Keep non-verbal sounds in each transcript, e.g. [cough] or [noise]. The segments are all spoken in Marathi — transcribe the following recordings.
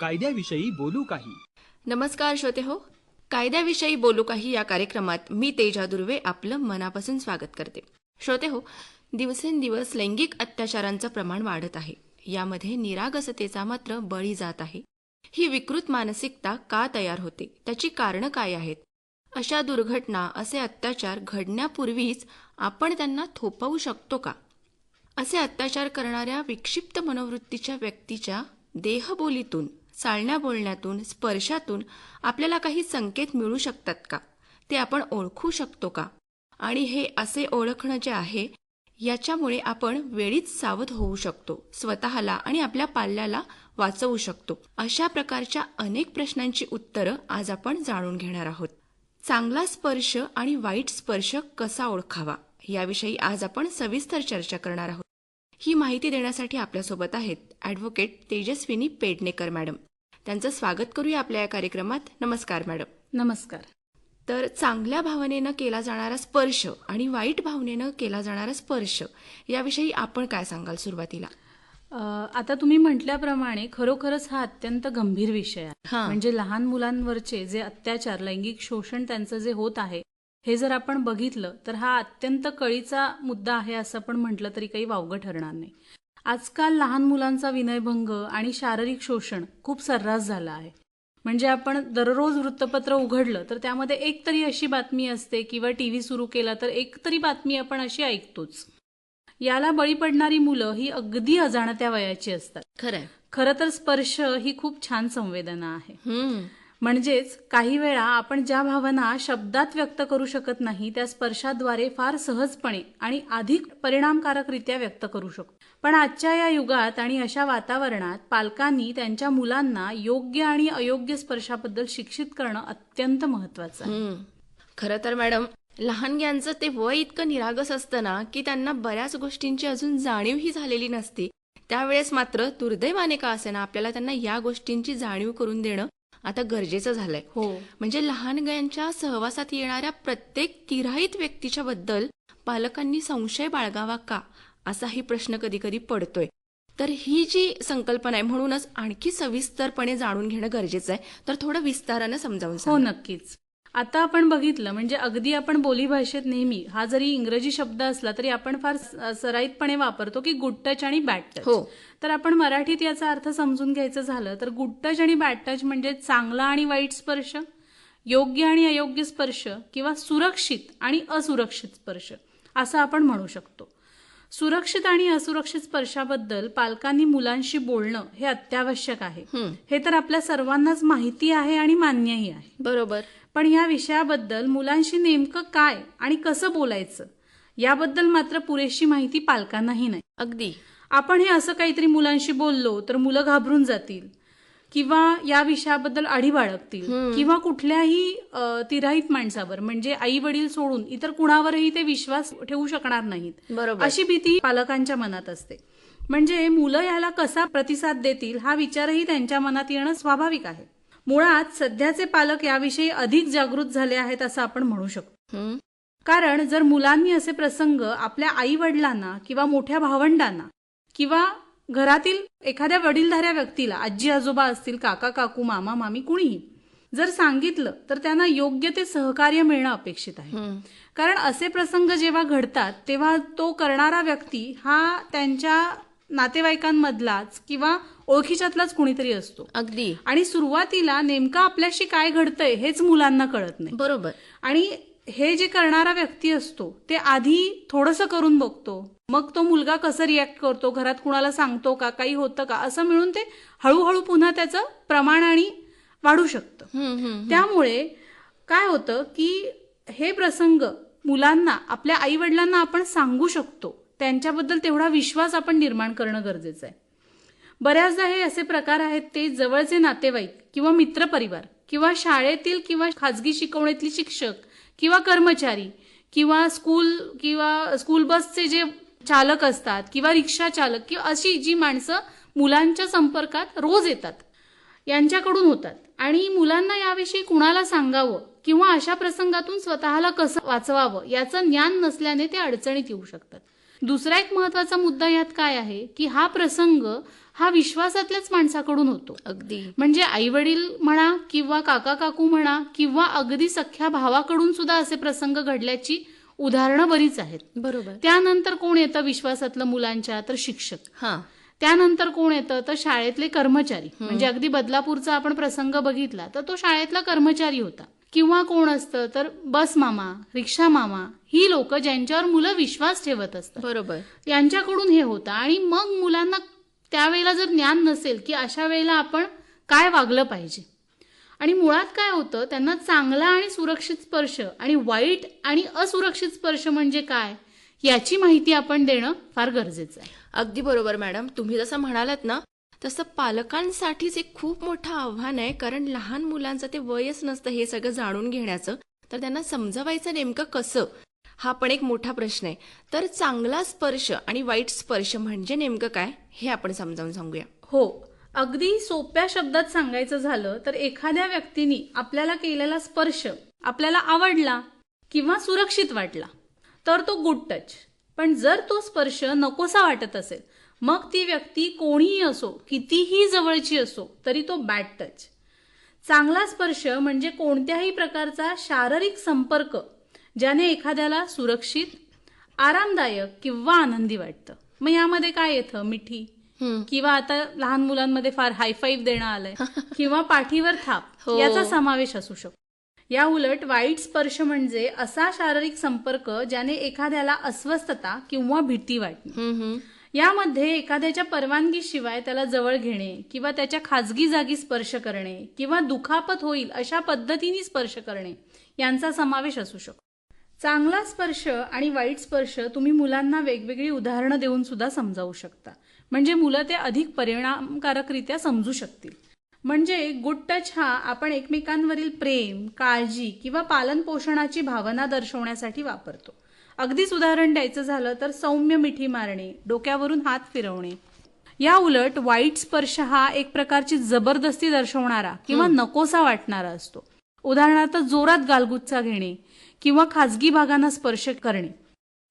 कायद्याविषयी बोलू काही. नमस्कार श्रोते हो. कायद्याविषयी बोलू काही या कार्यक्रमात मी तेजा दुर्वे आपलं मनापासून स्वागत करते. श्रोते हो दिवसेंदिवस लैंगिक अत्याचारांचं प्रमाण वाढत आहे. यामध्ये निरागसतेचा मात्र बळी जात आहे. ही विकृत मानसिकता का तयार होते? त्याची कारणं काय आहेत? अशा दुर्घटना असे अत्याचार घडण्यापूर्वीच आपण त्यांना थोपवू शकतो का? असे अत्याचार करणाऱ्या विक्षिप्त मनोवृत्तीच्या व्यक्तीच्या देहबोलीतून चालण्या बोलण्यातून स्पर्शातून आपल्याला काही संकेत मिळू शकतात का? ते आपण ओळखू शकतो का? आणि हे असे ओळखणं जे आहे याच्यामुळे आपण वेळीच सावध होऊ शकतो स्वतःला आणि आपल्या पाल्याला वाचवू शकतो. अशा प्रकारच्या अनेक प्रश्नांची उत्तरं आज आपण जाणून घेणार आहोत. चांगला स्पर्श आणि वाईट स्पर्श कसा ओळखावा? याविषयी आज आपण सविस्तर चर्चा करणार आहोत. ही माहिती देण्यासाठी आपल्यासोबत आहेत ॲडव्होकेट तेजस्विनी पेडणेकर मॅडम. त्यांचं स्वागत करूया आपल्या या कार्यक्रमात. नमस्कार मॅडम. नमस्कार. तर चांगल्या भावनेनं केला जाणारा स्पर्श आणि वाईट भावनेनं केला जाणारा स्पर्श याविषयी आपण काय सांगाल सुरुवातीला? आता तुम्ही म्हटल्याप्रमाणे खरोखरच हा अत्यंत गंभीर विषय आहे. म्हणजे लहान मुलांवरचे जे अत्याचार लैंगिक शोषण त्यांचं जे होत आहे हे जर आपण बघितलं तर हा अत्यंत कळीचा मुद्दा आहे असं आपण म्हटलं तरी काही वावगं ठरणार नाही. आजकाल लहान मुलांचा विनयभंग आणि शारीरिक शोषण खूप सर्रास झाला आहे. म्हणजे आपण दररोज वृत्तपत्र उघडलं तर त्यामध्ये एक तरी अशी बातमी असते किंवा टीव्ही सुरू केला तर एक तरी बातमी आपण अशी ऐकतोच. याला बळी पडणारी मुलं ही अगदी अजाणत्या वयाची असतात. खरंय. खरं तर स्पर्श ही खूप छान संवेदना आहे. म्हणजेच काही वेळा आपण ज्या भावना शब्दात व्यक्त करू शकत नाही त्या स्पर्शाद्वारे फार सहजपणे आणि अधिक परिणामकारकरित्या व्यक्त करू शकतो. पण आजच्या या युगात आणि अशा वातावरणात पालकांनी त्यांच्या मुलांना योग्य आणि अयोग्य स्पर्शाबद्दल शिक्षित करणं अत्यंत महत्वाचं आहे. खरं तर मॅडम लहानग्यांचं ते वय इतकं निरागस असतं ना की त्यांना बऱ्याच गोष्टींची अजून जाणीवही झालेली नसते. त्यावेळेस मात्र दुर्दैवाने का असेना आपल्याला त्यांना या गोष्टींची जाणीव करून देणं आता गरजेचं झालंय. हो. म्हणजे लहानग्यांच्या सहवासात येणाऱ्या प्रत्येक तिराहित व्यक्तीच्या बद्दल पालकांनी संशय बाळगावा का? असाही प्रश्न कधी कधी पडतोय. तर ही जी संकल्पना आहे म्हणूनच आणखी सविस्तरपणे जाणून घेणं गरजेचं आहे. तर थोडं विस्तारानं समजावून हो. नक्कीच. आता आपण बघितलं म्हणजे अगदी आपण बोलीभाषेत नेहमी हा जरी इंग्रजी शब्द असला तरी आपण फार सराईतपणे वापरतो की गुड टच आणि बॅड टच हो. तर आपण मराठीत याचा अर्थ समजून घ्यायचं झालं तर गुड टच आणि बॅड टच म्हणजे चांगला आणि वाईट स्पर्श योग्य आणि अयोग्य स्पर्श किंवा सुरक्षित आणि असुरक्षित स्पर्श असं आपण म्हणू शकतो. सुरक्षित आणि असुरक्षित स्पर्शाबद्दल पालकांनी मुलांशी बोलणं हे अत्यावश्यक आहे. हे. तर आपल्या सर्वांनाच माहिती आहे आणि मान्यही आहे. बरोबर. पण या विषयाबद्दल मुलांशी नेमकं काय आणि कसं बोलायचं याबद्दल मात्र पुरेशी माहिती पालकांनाही नाही. अगदी. आपण हे असं काहीतरी मुलांशी बोललो तर मुलं घाबरून जातील. किंवा या विषयाबद्दल आढी बाळगतील. किंवा कुठल्याही तिराहित माणसावर म्हणजे आई वडील सोडून इतर कुणावरही ते विश्वास ठेवू शकणार नाहीत. बरोबर. अशी भीती पालकांच्या मनात असते. म्हणजे मुलं याला कसा प्रतिसाद देतील हा विचारही त्यांच्या मनात येणं स्वाभाविक आहे. मुळात सध्याचे पालक याविषयी अधिक जागृत झाले आहेत असं आपण म्हणू शकतो. कारण जर मुलांनी असे प्रसंग आपल्या आई वडिलांना किंवा मोठ्या भावंडांना किंवा घरातील एखाद्या वडीलधाऱ्या व्यक्तीला आजी आजोबा असतील काका काकू मामा मामी कुणीही जर सांगितलं तर त्यांना योग्य ते सहकार्य मिळणं अपेक्षित आहे. कारण असे प्रसंग जेव्हा घडतात तेव्हा तो करणारा व्यक्ती हा त्यांच्या नातेवाईकांमधलाच किंवा ओळखीच्यातलाच कुणीतरी असतो. अगदी. आणि सुरुवातीला नेमकं आपल्याशी काय घडतंय हेच मुलांना कळत नाही. बरोबर. आणि हे जे करणारा व्यक्ती असतो ते आधी थोडंसं करून बघतो मग तो मुलगा कसं रिॲक्ट करतो? घरात कुणाला सांगतो का? काही होतं का? असं मिळून ते हळूहळू पुन्हा त्याचं प्रमाण आणि वाढू शकतं. त्यामुळे काय होतं की हे प्रसंग मुलांना आपल्या आई वडिलांना आपण सांगू शकतो. त्यांच्याबद्दल तेवढा विश्वास आपण निर्माण करणं गरजेचं आहे. बऱ्याचदा हे असे प्रकार आहेत ते जवळचे नातेवाईक किंवा मित्रपरिवार किंवा शाळेतील किंवा खाजगी शिकवणीतले शिक्षक किंवा कर्मचारी किंवा स्कूल किंवा स्कूल बसचे जे चालक असतात किंवा रिक्षा चालक किंवा अशी जी माणसं मुलांच्या संपर्कात रोज येतात यांच्याकडून होतात. आणि मुलांना याविषयी कुणाला सांगावं किंवा अशा प्रसंगातून स्वतःला कसं वाचवावं याचं ज्ञान नसल्याने ते अडचणीत येऊ शकतात. दुसरा एक महत्त्वाचा मुद्दा यात काय आहे की हा प्रसंग हा विश्वासातल्याच माणसाकडून होतो. अगदी. म्हणजे आई वडील म्हणा किंवा काका काकू म्हणा किंवा अगदी सख्या भावाकडून सुद्धा असे प्रसंग घडल्याची उदाहरणं बरीच आहेत. बरोबर. त्यानंतर कोण येतं विश्वासातलं मुलांच्या? तर शिक्षक. हा. त्यानंतर कोण येतं? तर शाळेतले कर्मचारी. म्हणजे अगदी बदलापूरचा आपण प्रसंग बघितला तर तो शाळेतला कर्मचारी होता. किंवा कोण असतं? तर बस मामा रिक्षा मामा ही लोक ज्यांच्यावर मुलं विश्वास ठेवत असतात. बरोबर. यांच्याकडून हे होतं. आणि मग मुलांना त्यावेळेला जर ज्ञान नसेल की अशा वेळेला आपण काय वागलं पाहिजे? आणि मुळात काय होतं त्यांना चांगला आणि सुरक्षित स्पर्श आणि वाईट आणि असुरक्षित स्पर्श म्हणजे काय याची माहिती आपण देणं फार गरजेचं आहे. अगदी बरोबर मॅडम. तुम्ही जसं म्हणालात ना तसं पालकांसाठीच एक खूप मोठं आव्हान आहे कारण लहान मुलांचं ते वयच नसतं हे सगळं जाणून घेण्याचं. तर त्यांना समजवायचं नेमकं कसं हा पण एक मोठा प्रश्न आहे. तर चांगला स्पर्श आणि वाईट स्पर्श म्हणजे नेमकं काय हे आपण समजावून सांगूया. हो अगदी सोप्या शब्दात सांगायचं झालं तर एखाद्या व्यक्तीने आपल्याला केलेला स्पर्श आपल्याला आवडला किंवा सुरक्षित वाटला तर तो गुड टच पण जर तो स्पर्श नकोसा वाटत असेल मग ती व्यक्ती कोणीही असो कितीही जवळची असो तरी तो बॅड टच चांगला स्पर्श म्हणजे कोणत्याही प्रकारचा शारीरिक संपर्क ज्याने एखाद्याला सुरक्षित आरामदायक किंवा आनंदी वाटतं. मग यामध्ये काय येतं? मिठी. किंवा आता लहान मुलांमध्ये फार हायफाईव्ह देणं आलंय. [laughs] किंवा पाठीवर थाप हो. याचा समावेश असू शकतो. या उलट वाईट स्पर्श म्हणजे असा शारीरिक संपर्क ज्याने एखाद्याला अस्वस्थता किंवा भीती हम्म. यामध्ये एखाद्याच्या परवानगीशिवाय त्याला जवळ घेणे किंवा त्याच्या खाजगी जागी स्पर्श करणे किंवा दुखापत होईल अशा पद्धतीने स्पर्श करणे यांचा समावेश असू शकतो. चांगला स्पर्श आणि वाईट स्पर्श तुम्ही मुलांना वेगवेगळी उदाहरणं देऊन सुद्धा समजावू शकता. म्हणजे मुलं ते अधिक परिणामकारकरित्या समजू शकतील. म्हणजे गुड टच हा आपण एकमेकांवरील प्रेम काळजी किंवा पालन पोषणाची भावना दर्शवण्यासाठी वापरतो. अगदीच उदाहरण द्यायचं झालं तर सौम्य मिठी मारणे डोक्यावरून हात फिरवणे. या उलट वाईट स्पर्श हा एक प्रकारची जबरदस्ती दर्शवणारा किंवा नकोसा वाटणारा असतो. उदाहरणार्थ जोरात गालगुच्चा घेणे किंवा खाजगी भागांना स्पर्श करणे.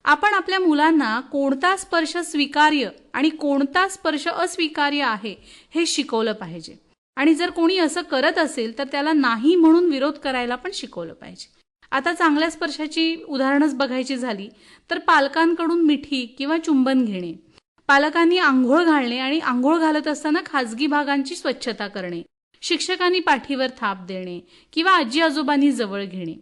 आपण आपल्या मुलांना कोणता स्पर्श स्वीकार्य आणि कोणता स्पर्श अस्वीकार्य आहे हे शिकवलं पाहिजे. आणि जर कोणी असं करत असेल तर त्याला नाही म्हणून विरोध करायला पण शिकवलं पाहिजे. आता चांगल्या स्पर्शाची उदाहरणच बघायची झाली तर पालकांकडून मिठी किंवा चुंबन घेणे पालकांनी आंघोळ घालणे आणि आंघोळ घालत असताना खाजगी भागांची स्वच्छता करणे शिक्षकांनी पाठीवर थाप देणे किंवा आजी आजोबांनी जवळ घेणे.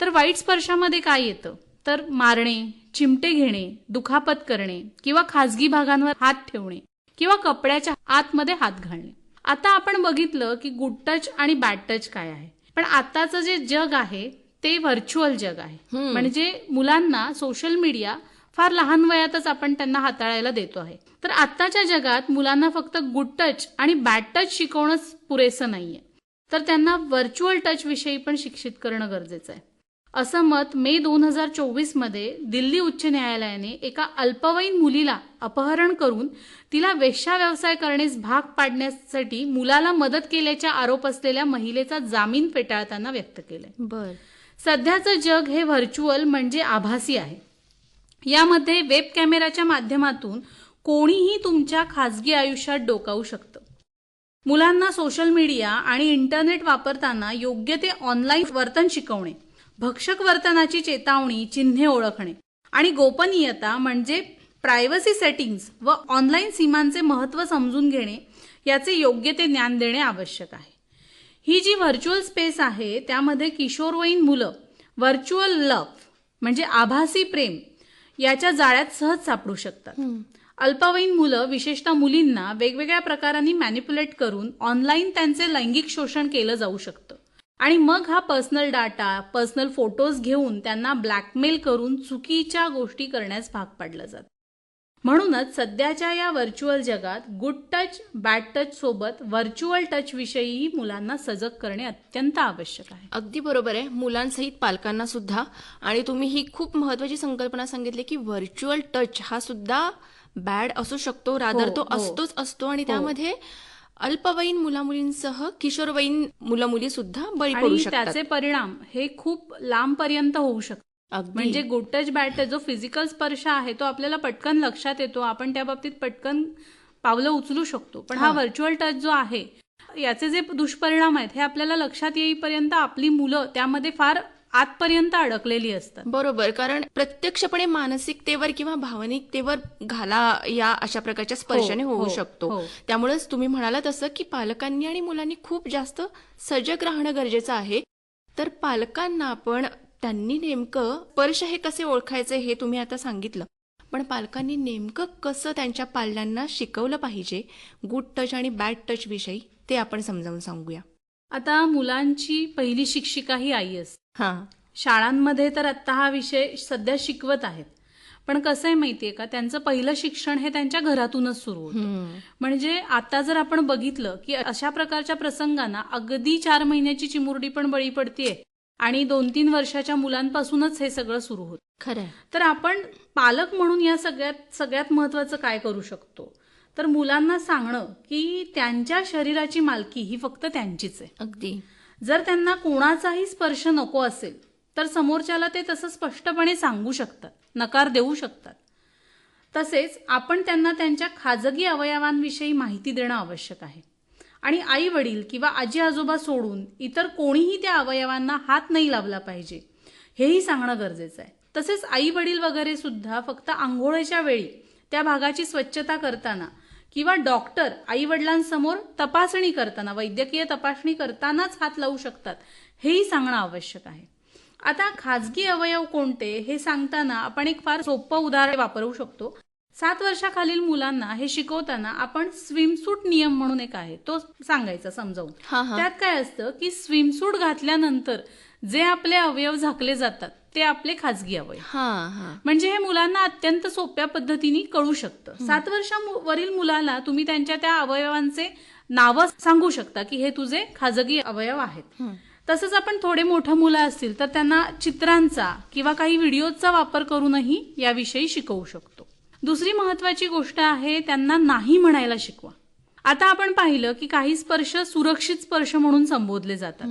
तर वाईट स्पर्शामध्ये काय येतं? तर मारणे चिमटे घेणे दुखापत करणे किंवा खाजगी भागांवर हात ठेवणे किंवा कपड्याच्या आतमध्ये हात घालणे. आता आपण बघितलं की गुड टच आणि बॅड टच काय आहे. पण आताचं जे जग आहे ते व्हर्च्युअल जग आहे. म्हणजे मुलांना सोशल मीडिया फार लहान वयातच आपण त्यांना हाताळायला देतो आहे. तर आत्ताच्या जगात मुलांना फक्त गुड टच आणि बॅड टच शिकवणंच पुरेसं नाहीये. तर त्यांना व्हर्च्युअल टच विषयी पण शिक्षित करणं गरजेचं आहे. असं मत मे दोन हजार चोवीसमध्ये दिल्ली उच्च न्यायालयाने एका अल्पवयीन मुलीला अपहरण करून तिला वेश्या व्यवसाय करण्यास भाग पाडण्यासाठी मुलाला मदत केल्याच्या आरोप असलेल्या महिलेचा जामीन फेटाळताना व्यक्त केलंय. बर. सध्याचं जग हे व्हर्च्युअल म्हणजे आभासी आहे. यामध्ये वेब कॅमेराच्या माध्यमातून कोणीही तुमच्या खाजगी आयुष्यात डोकावू शकतं. मुलांना सोशल मीडिया आणि इंटरनेट वापरताना योग्य ते ऑनलाईन वर्तन शिकवणे. भक्षक वर्तनाची चेतावणी चिन्हे ओळखणे. आणि गोपनीयता म्हणजे प्रायव्हसी सेटिंग्ज व ऑनलाईन सीमांचे महत्त्व समजून घेणे याचे योग्य ते ज्ञान देणे आवश्यक आहे. ही जी व्हर्च्युअल स्पेस आहे त्यामध्ये किशोरवयीन मुलं व्हर्च्युअल लव्ह म्हणजे आभासी प्रेम याच्या जाळ्यात सहज सापडू शकतात. अल्पवयीन मुलं विशेषतः मुलींना वेगवेगळ्या प्रकारांनी मॅनिप्युलेट करून ऑनलाईन त्यांचे लैंगिक शोषण केलं जाऊ शकतं. आणि मग हा पर्सनल डाटा पर्सनल फोटोज घेऊन त्यांना ब्लॅकमेल करून चुकीच्या गोष्टी करण्यास भाग पाडलं जातं. म्हणूनच सध्याच्या या व्हर्च्युअल जगात गुड टच बॅड टच सोबत व्हर्च्युअल टच विषयीही मुलांना सजग करणे अत्यंत आवश्यक आहे. अगदी बरोबर आहे. मुलांसहित पालकांना सुद्धा. आणि तुम्ही ही खूप महत्वाची संकल्पना सांगितली की व्हर्च्युअल टच हा सुद्धा बॅड असू शकतो रादर हो, तो हो. असतोच असतो आणि त्यामध्ये अल्पवयीन मुलामुलींसह किशोरवयीन मुला मुली सुद्धा बळी पडू आणि शकतात. त्याचे परिणाम हे खूप लांबपर्यंत होऊ शकतात. अगदी. म्हणजे गुड टच बॅड टच जो फिजिकल स्पर्श आहे तो आपल्याला पटकन लक्षात येतो. आपण त्या बाबतीत पटकन पावलं उचलू शकतो. पण हा हा. व्हर्च्युअल टच जो आहे याचे जे दुष्परिणाम आहेत हे आपल्याला लक्षात येईपर्यंत आपली मुलं त्यामध्ये फार आतपर्यंत अडकलेली असतात. बरोबर. कारण प्रत्यक्षपणे मानसिकतेवर किंवा भावनिकतेवर घाला या अशा प्रकारच्या स्पर्शाने हो, होऊ हो, शकतो. हो. त्यामुळेच तुम्ही म्हणाला तसं की पालकांनी आणि मुलांनी खूप जास्त सजग राहणं गरजेचं आहे. तर पालकांना आपण त्यांनी नेमकं स्पर्श हे कसे ओळखायचे हे तुम्ही आता सांगितलं. पण पालकांनी नेमकं कसं त्यांच्या पाल्यांना शिकवलं पाहिजे? गुड टच आणि बॅड टच विषयी ते आपण समजावून सांगूया. आता मुलांची पहिली शिक्षिका ही आई असते. हा. शाळांमध्ये तर आत्ता हा विषय सध्या शिकवत आहेत. पण कसं आहे माहितीये का? त्यांचं पहिलं शिक्षण हे त्यांच्या घरातूनच सुरू होतं. म्हणजे आता जर आपण बघितलं की अशा प्रकारच्या प्रसंगांना अगदी चार महिन्याची चिमुरडी पण बळी पडतीये आणि दोन तीन वर्षाच्या मुलांपासूनच हे सगळं सुरू होतं. खरंय. तर आपण पालक म्हणून या सगळ्यात सगळ्यात महत्वाचं काय करू शकतो? तर मुलांना सांगणं की त्यांच्या शरीराची मालकी ही फक्त त्यांचीच आहे. अगदी. जर त्यांना कोणाचाही स्पर्श नको असेल तर समोरच्याला ते तसं स्पष्टपणे सांगू शकतात नकार देऊ शकतात. तसेच आपण त्यांना त्यांच्या खाजगी अवयवांविषयी माहिती देणं आवश्यक आहे. आणि आई वडील किंवा आजी आजोबा सोडून इतर कोणीही त्या अवयवांना हात नाही लावला पाहिजे हेही सांगणं गरजेचं आहे. तसेच आई वडील वगैरे सुद्धा फक्त आंघोळीच्या वेळी त्या भागाची स्वच्छता करताना किंवा डॉक्टर आई वडिलांसमोर तपासणी करताना वैद्यकीय तपासणी करतानाच हात लावू शकतात. हेही सांगणं आवश्यक आहे. आता खाजगी अवयव कोणते हे सांगताना आपण एक फार सोपं उदाहरण वापरू शकतो. सात वर्षाखालील मुलांना हे शिकवताना आपण स्विमसूट नियम म्हणून एक आहे तो सांगायचा समजावून. त्यात काय असतं की स्विमसूट घातल्यानंतर जे आपले अवयव झाकले जातात ते आपले खाजगी अवयव. म्हणजे हे मुलांना अत्यंत सोप्या पद्धतीने कळू शकतं. सात वर्षावरील मुलाला तुम्ही त्यांच्या त्या अवयवांचे नावं सांगू शकता की हे तुझे खाजगी अवयव आहेत. तसंच आपण थोडे मोठं मुलं असतील तर त्यांना चित्रांचा किंवा काही व्हिडिओचा वापर करूनही याविषयी शिकवू शकतो. दुसरी महत्वाची गोष्ट आहे त्यांना नाही म्हणायला शिकवा. आता आपण पाहिलं की काही स्पर्श सुरक्षित स्पर्श म्हणून संबोधले जातात.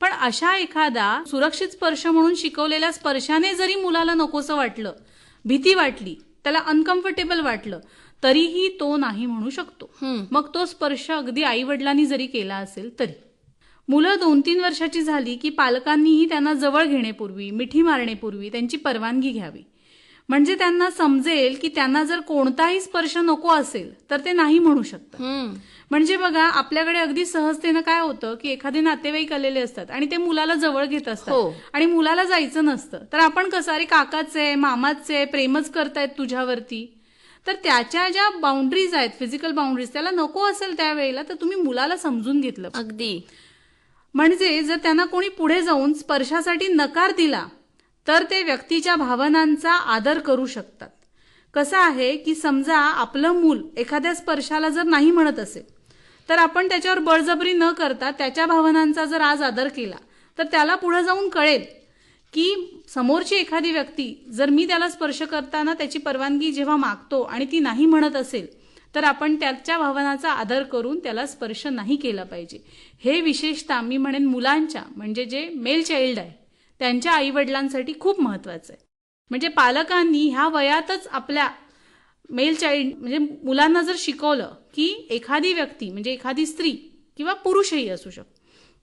पण अशा एखादा सुरक्षित स्पर्श म्हणून शिकवलेल्या स्पर्शाने जरी मुलाला नकोसं वाटलं भीती वाटली त्याला अनकम्फर्टेबल वाटलं तरीही तो नाही म्हणू शकतो. मग तो स्पर्श अगदी आई वडिलांनी जरी केला असेल तरी. मुलं दोन तीन वर्षाची झाली की पालकांनीही त्यांना जवळ घेण्यापूर्वी मिठी मारण्यापूर्वी त्यांची परवानगी घ्यावी. म्हणजे त्यांना समजेल की त्यांना जर कोणताही स्पर्श नको असेल तर ते नाही म्हणू शकतात हं. म्हणजे बघा आपल्याकडे अगदी सहजतेनं काय होतं की एखादे नातेवाईक आलेले असतात आणि ते मुलाला जवळ घेत हो. असतात आणि मुलाला जायचं नसतं. तर आपण कसं अरे काकाचे मामाचे प्रेमच करतायत तुझ्यावरती. तर त्याच्या ज्या बाउंड्रीज आहेत फिजिकल बाउंड्रीज त्याला नको असेल त्यावेळेला तर तुम्ही मुलाला समजून घेतलं अगदी. म्हणजे जर त्यांना कोणी पुढे जाऊन स्पर्शासाठी नकार दिला तर ते व्यक्तीच्या भावनांचा आदर करू शकतात. कसं आहे की समजा आपलं मूल एखाद्या स्पर्शाला जर नाही म्हणत असेल तर आपण त्याच्यावर बळजबरी न करता त्याच्या भावनांचा जर आज आदर केला तर त्याला पुढे जाऊन कळेल की समोरची एखादी व्यक्ती जर मी त्याला स्पर्श करताना त्याची परवानगी जेव्हा मागतो आणि ती नाही म्हणत असेल तर आपण त्याच्या भावनाचा आदर करून त्याला स्पर्श नाही केला पाहिजे. हे विशेषतः मी म्हणेन मुलांच्या म्हणजे जे मेल चाइल्ड आहे त्यांच्या आईवडिलांसाठी खूप महत्वाचं आहे. म्हणजे पालकांनी ह्या वयातच आपल्या मेल चाइल्ड म्हणजे मुलांना जर शिकवलं की एखादी व्यक्ती म्हणजे एखादी स्त्री किंवा पुरुषही असू शकतो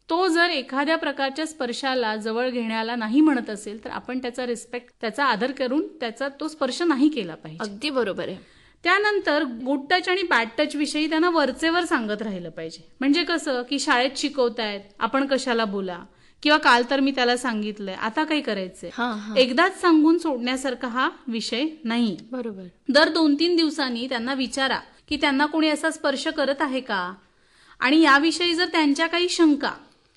तो जर एखाद्या प्रकारच्या स्पर्शाला जवळ घेण्याला नाही म्हणत असेल तर आपण त्याचा रिस्पेक्ट त्याचा आदर करून त्याचा तो स्पर्श नाही केला पाहिजे. अगदी बरोबर आहे. त्यानंतर गुड टच आणि बॅड टच विषयी त्यांना वरचेवर सांगत राहिलं पाहिजे. म्हणजे कसं की शाळेत शिकवतायत आपण कशाला बोला? किंवा काल तर मी त्याला सांगितलंय. आता काय करायचंय? एकदाच सांगून सोडण्यासारखा हा विषय नाही. बरोबर. दर दोन तीन दिवसांनी त्यांना विचारा की त्यांना कोणी असा स्पर्श करत आहे का? आणि याविषयी जर त्यांच्या काही शंका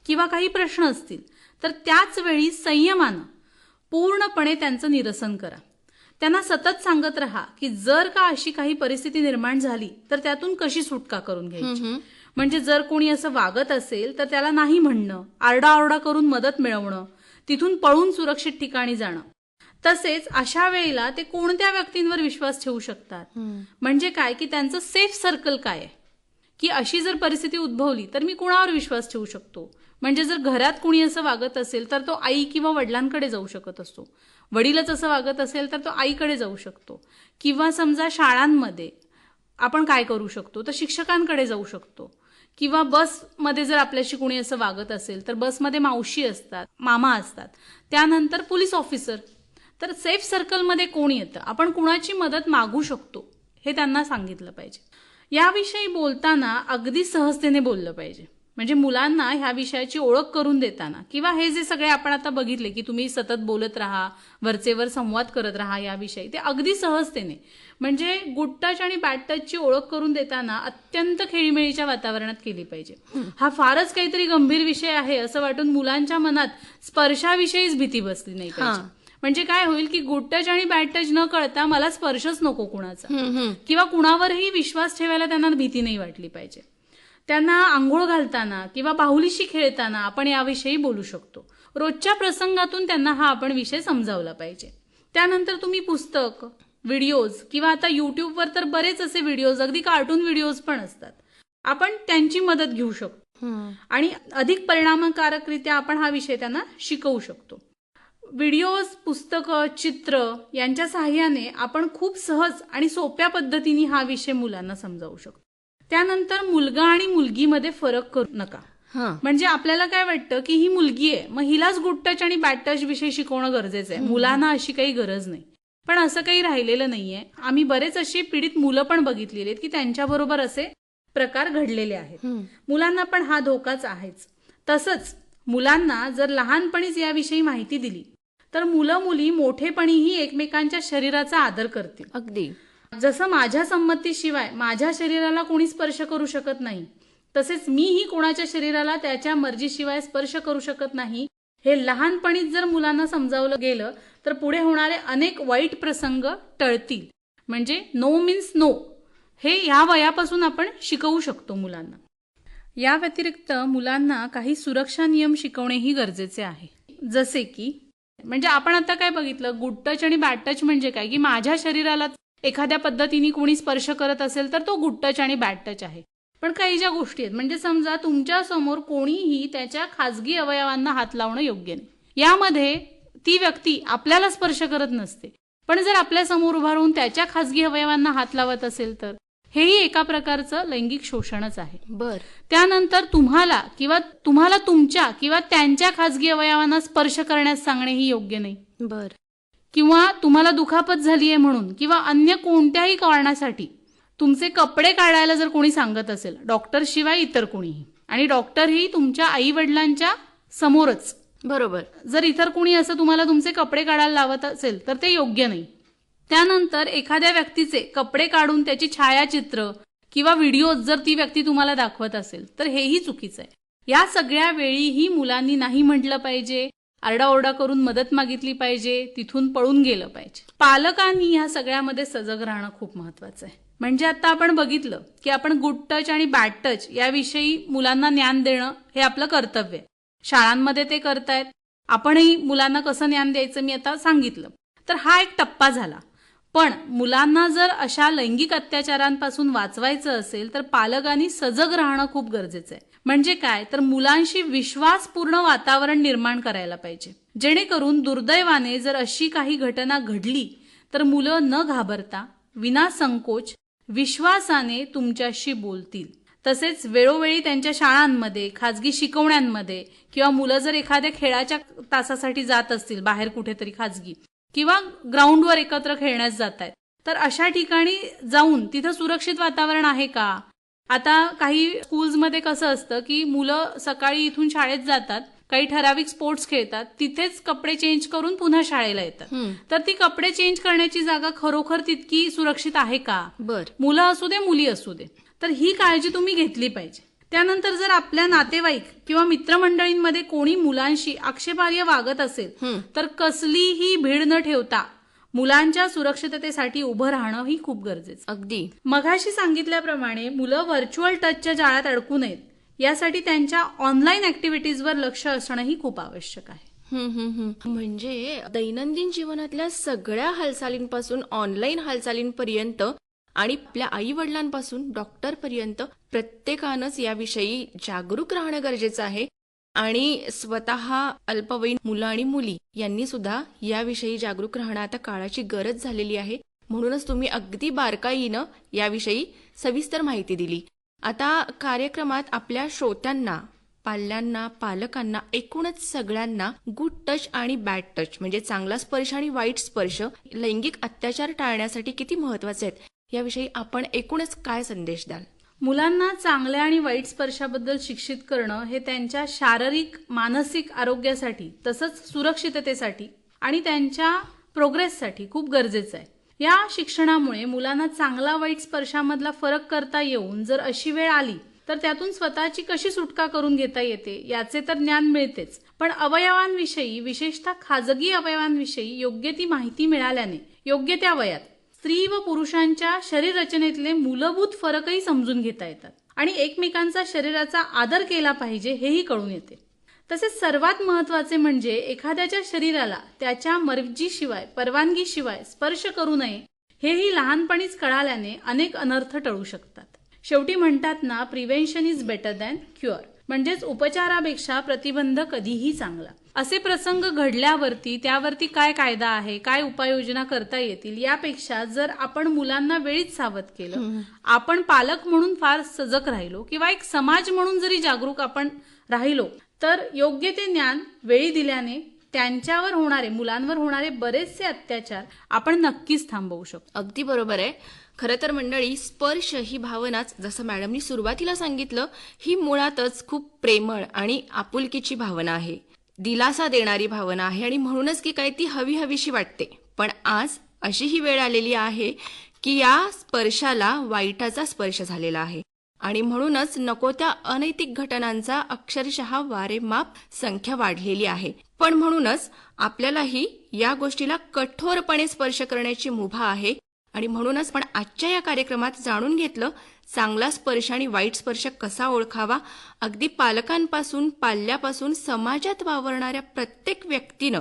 किंवा काही प्रश्न असतील तर त्याच वेळी संयमानं पूर्णपणे त्यांचं निरसन करा. त्यांना सतत सांगत राहा की जर का अशी काही परिस्थिती निर्माण झाली तर त्यातून कशी सुटका करून घ्यायची. म्हणजे जर कोणी असं वागत असेल तर त्याला नाही म्हणणं आरडाओरडा करून मदत मिळवणं तिथून पळून सुरक्षित ठिकाणी जाणं. तसेच अशा वेळेला ते कोणत्या व्यक्तींवर विश्वास ठेवू शकतात. म्हणजे काय? की त्यांचं सेफ सर्कल काय आहे? की अशी जर परिस्थिती उद्भवली तर मी कुणावर विश्वास ठेवू शकतो? म्हणजे जर घरात कुणी असं वागत असेल तर तो आई किंवा वडिलांकडे जाऊ शकत असतो. वडीलच असं वागत असेल तर तो आईकडे जाऊ शकतो. किंवा समजा शाळांमध्ये आपण काय करू शकतो? तर शिक्षकांकडे जाऊ शकतो. किंवा बसमध्ये जर आपल्याशी कुणी असं वागत असेल तर बसमध्ये मावशी असतात मामा असतात. त्यानंतर पोलीस ऑफिसर. तर सेफ सर्कलमध्ये कोण येतं? आपण कुणाची मदत मागू शकतो? हे त्यांना सांगितलं पाहिजे. याविषयी बोलताना अगदी सहजतेने बोललं पाहिजे. म्हणजे मुलांना ह्या विषयाची ओळख करून देताना किंवा हे जे सगळे आपण आता बघितले की तुम्ही सतत बोलत राहा वरचेवर संवाद करत राहा याविषयी ते अगदी सहजतेने. म्हणजे गुड टच आणि बॅड टचची ओळख करून देताना अत्यंत खेळीमेळीच्या वातावरणात केली पाहिजे. हा फारच काहीतरी गंभीर विषय आहे असं वाटून मुलांच्या मनात स्पर्शाविषयीच भीती बसली नाही पाहिजे. म्हणजे काय होईल की गुड टच आणि बॅड टच न कळता मला स्पर्शच नको कुणाचा. किंवा कुणावरही विश्वास ठेवायला त्यांना भीती नाही वाटली पाहिजे. त्यांना आंघोळ घालताना किंवा बाहुलीशी खेळताना आपण याविषयी बोलू शकतो. रोजच्या प्रसंगातून त्यांना हा आपण विषय समजावला पाहिजे. त्यानंतर तुम्ही पुस्तक व्हिडिओज किंवा आता युट्यूबवर तर बरेच असे व्हिडिओज अगदी कार्टून व्हिडिओज पण असतात. आपण त्यांची मदत घेऊ शकतो. आणि अधिक परिणामकारकरित्या आपण हा विषय त्यांना शिकवू शकतो. व्हिडिओज पुस्तकं चित्र यांच्या सहाय्याने आपण खूप सहज आणि सोप्या पद्धतीने हा विषय मुलांना समजावू शकतो. त्यानंतर मुलगा आणि मुलगीमध्ये फरक करू नका. हां. म्हणजे आपल्याला काय वाटतं की ही मुलगी आहे मग हिलाच गुड टच आणि बॅड टच विषयी शिकवणं गरजेचं आहे. मुलांना अशी काही गरज नाही. पण असं काही राहिलेलं नाहीये. आम्ही बरेच अशी पीडित मुलं पण बघितलेली आहेत की त्यांच्याबरोबर असे प्रकार घडलेले आहेत. मुलांना पण हा धोकाच आहेच. तसंच मुलांना जर लहानपणीच याविषयी माहिती दिली तर मुलं मुली मोठेपणीही एकमेकांच्या शरीराचा आदर करतील. अगदी. जसं माझ्या संमतीशिवाय माझ्या शरीराला कोणी स्पर्श करू शकत नाही तसेच मीही कोणाच्या शरीराला त्याच्या मर्जीशिवाय स्पर्श करू शकत नाही हे लहानपणीच जर मुलांना समजावलं गेलं तर पुढे होणारे अनेक वाईट प्रसंग टळतील. म्हणजे नो मीन्स नो हे या वयापासून आपण शिकवू शकतो मुलांना. या व्यतिरिक्त मुलांना काही सुरक्षा नियम शिकवणेही गरजेचे आहे. जसे की म्हणजे आपण आता काय बघितलं गुड टच आणि बॅड टच म्हणजे काय? की माझ्या शरीराला एखाद्या पद्धतीने कोणी स्पर्श करत असेल तर तो गुड टच आणि बॅड टच आहे. पण काही ज्या गोष्टी आहेत म्हणजे समजा तुमच्यासमोर कोणीही त्याच्या खाजगी अवयवांना हात लावणं योग्य नाही. यामध्ये ती व्यक्ती आपल्याला स्पर्श करत नसते. पण जर आपल्यासमोर उभा राहून त्याच्या खाजगी अवयवांना हात लावत असेल तर हेही एका प्रकारचं लैंगिक शोषणच आहे. बर. त्यानंतर तुम्हाला किंवा तुम्हाला तुमच्या किंवा त्यांच्या खाजगी अवयवांना स्पर्श करण्यास सांगणेही योग्य नाही. बर. किंवा तुम्हाला दुखापत झाली आहे म्हणून किंवा अन्य कोणत्याही कारणासाठी तुमचे कपडे काढायला जर कोणी सांगत असेल डॉक्टर शिवाय इतर कोणीही आणि डॉक्टर ही तुमच्या आई वडिलांच्या समोरच. बरोबर. जर इतर कोणी असं तुम्हाला तुमचे कपडे काढायला लावत असेल तर ते योग्य नाही. त्यानंतर एखाद्या व्यक्तीचे कपडे काढून त्याची छायाचित्र किंवा व्हिडिओ जर ती व्यक्ती तुम्हाला दाखवत असेल तर हेही चुकीचं आहे. या सगळ्या वेळीही मुलांनी नाही म्हटलं पाहिजे आरडाओरडा करून मदत मागितली पाहिजे तिथून पळून गेलं पाहिजे. पालकांनी ह्या सगळ्यामध्ये सजग राहणं खूप महत्वाचं आहे. म्हणजे आता आपण बघितलं की आपण गुड टच आणि बॅड टच याविषयी मुलांना ज्ञान देणं हे आपलं कर्तव्य आहे. शाळांमध्ये ते करतायत. आपणही मुलांना कसं ज्ञान द्यायचं मी आता सांगितलं. तर हा एक टप्पा झाला. पण मुलांना जर अशा लैंगिक अत्याचारांपासून वाचवायचं असेल तर पालकांनी सजग राहणं खूप गरजेचं आहे. म्हणजे काय? तर मुलांशी विश्वासपूर्ण वातावरण निर्माण करायला पाहिजे. जेणेकरून दुर्दैवाने जर अशी काही घटना घडली तर मुलं न घाबरता विना संकोच विश्वासाने तुमच्याशी बोलतील. तसेच वेळोवेळी त्यांच्या शाळांमध्ये खाजगी शिकवण्यांमध्ये किंवा मुलं जर एखाद्या खेळाच्या तासासाठी जात असतील बाहेर कुठेतरी खाजगी किंवा ग्राउंडवर एकत्र खेळण्यास जात आहेत तर अशा ठिकाणी जाऊन तिथं सुरक्षित वातावरण आहे का? आता काही स्कूल्समध्ये कसं असतं की मुलं सकाळी इथून शाळेत जातात काही ठराविक स्पोर्ट्स खेळतात तिथेच कपडे चेंज करून पुन्हा शाळेला येतात. तर ती कपडे चेंज करण्याची जागा खरोखर तितकी सुरक्षित आहे का? बर. मुलं असू दे मुली असू दे. तर ही काळजी तुम्ही घेतली पाहिजे. त्यानंतर जर आपल्या नातेवाईक किंवा मित्रमंडळींमध्ये कोणी मुलांशी आक्षेपार्ह वागत असेल. तर कसलीही भीड न ठेवता मुलांच्या सुरक्षिततेसाठी उभं राहणं ही खूप गरजेचं अगदी. मघाशी सांगितल्याप्रमाणे मुलं व्हर्च्युअल टचच्या जाळ्यात अडकू नयेत. यासाठी त्यांच्या ऑनलाईन ऍक्टिव्हिटीजवर लक्ष असणंही खूप आवश्यक आहे. म्हणजे दैनंदिन जीवनातल्या सगळ्या हालचालींपासून ऑनलाईन हालचालींपर्यंत आणि आपल्या आई वडिलांपासून डॉक्टरपर्यंत प्रत्येकानंच याविषयी जागरूक राहणं गरजेचं आहे. आणि स्वतः अल्पवयीन मुलं आणि मुली यांनी सुद्धा याविषयी जागरूक राहणं आता काळाची गरज झालेली आहे. म्हणूनच तुम्ही अगदी बारकाईनं याविषयी सविस्तर माहिती दिली. आता कार्यक्रमात आपल्या श्रोत्यांना पाल्यांना पालकांना एकूणच सगळ्यांना गुड टच आणि बॅड टच म्हणजे चांगला स्पर्श आणि वाईट स्पर्श लैंगिक अत्याचार टाळण्यासाठी किती महत्त्वाचे आहेत याविषयी आपण एकूणच काय संदेश द्याल? मुलांना चांगल्या आणि वाईट स्पर्शाबद्दल शिक्षित करणं हे त्यांच्या शारीरिक मानसिक आरोग्यासाठी तसंच सुरक्षिततेसाठी आणि त्यांच्या प्रोग्रेससाठी खूप गरजेचं आहे. या शिक्षणामुळे मुलांना चांगला वाईट स्पर्शामधला फरक करता येऊन जर अशी वेळ आली तर त्यातून स्वतःची कशी सुटका करून घेता येते याचे तर ज्ञान मिळतेच. पण अवयवांविषयी विशेषतः खाजगी अवयवांविषयी योग्य ती माहिती मिळाल्याने योग्य त्या वयात स्त्री व पुरुषांच्या शरीर रचनेतले मूलभूत फरकही समजून घेता येतात. आणि एकमेकांचा शरीराचा आदर केला पाहिजे हेही कळून येते. तसेच सर्वात महत्त्वाचे म्हणजे एखाद्याच्या शरीराला त्याच्या मर्जीशिवाय परवानगीशिवाय स्पर्श करू नये हेही लहानपणीच कळाल्याने अनेक अनर्थ टळू शकतात. शेवटी म्हणतात ना prevention is better than cure म्हणजेच उपचारापेक्षा प्रतिबंध कधीही चांगला. असे प्रसंग घडल्यावरती त्यावरती काय कायदा आहे काय उपाययोजना करता येतील यापेक्षा जर आपण मुलांना वेळीच सावध केलं आपण पालक म्हणून फार सजग राहिलो किंवा एक समाज म्हणून जरी जागरूक आपण राहिलो तर योग्य ते ज्ञान वेळी दिल्याने त्यांच्यावर होणारे मुलांवर होणारे बरेचसे अत्याचार आपण नक्कीच थांबवू शकतो. अगदी बरोबर आहे. खरं तर मंडळी स्पर्श ही भावनाच जसं मॅडमनी सुरुवातीला सांगितलं ही मुळातच खूप प्रेमळ आणि आपुलकीची भावना आहे. दिलासा देणारी भावना आहे आणि म्हणूनच की काय ती हवी हवीशी वाटते. पण आज अशी ही वेळ आलेली आहे की या स्पर्शाला वाईटाचा स्पर्श झालेला आहे. आणि म्हणूनच नको त्या अनैतिक घटनांचा अक्षरशः वारेमाप संख्या वाढलेली आहे. पण म्हणूनच आपल्यालाही या गोष्टीला कठोरपणे स्पर्श करण्याची मुभा आहे. आणि म्हणूनच पण आजच्या या कार्यक्रमात जाणून घेतलं चांगला स्पर्श आणि वाईट स्पर्श कसा ओळखावा अगदी पालकांपासून पाल्यापासून समाजात वावरणाऱ्या प्रत्येक व्यक्तीनं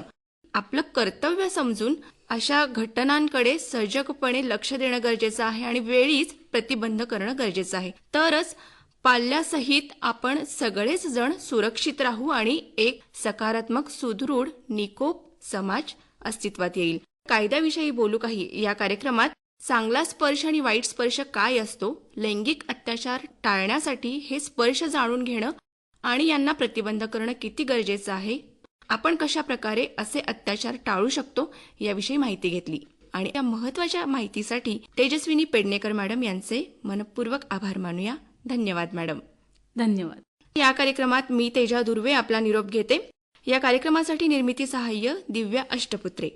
आपलं कर्तव्य समजून अशा घटनांकडे सजगपणे लक्ष देणं गरजेचं आहे आणि वेळीच प्रतिबंध करणं गरजेचं आहे. तरच पाल्यासहित आपण सगळेच जण सुरक्षित राहू आणि एक सकारात्मक सुदृढ निकोप समाज अस्तित्वात येईल. कायद्याविषयी बोलू काही या कार्यक्रमात चांगला स्पर्श आणि वाईट स्पर्श काय असतो? लैंगिक अत्याचार टाळण्यासाठी हे स्पर्श जाणून घेणं आणि यांना प्रतिबंध करणं किती गरजेचं आहे? आपण कशा प्रकारे असे अत्याचार टाळू शकतो याविषयी माहिती घेतली. आणि या महत्त्वाच्या माहितीसाठी तेजस्विनी पेडणेकर मॅडम यांचे मनपूर्वक आभार मानूया. धन्यवाद मॅडम. धन्यवाद. या कार्यक्रमात मी तेजा दुर्वे आपला निरोप घेते. या कार्यक्रमासाठी निर्मिती सहाय्य दिव्या अष्टपुत्रे.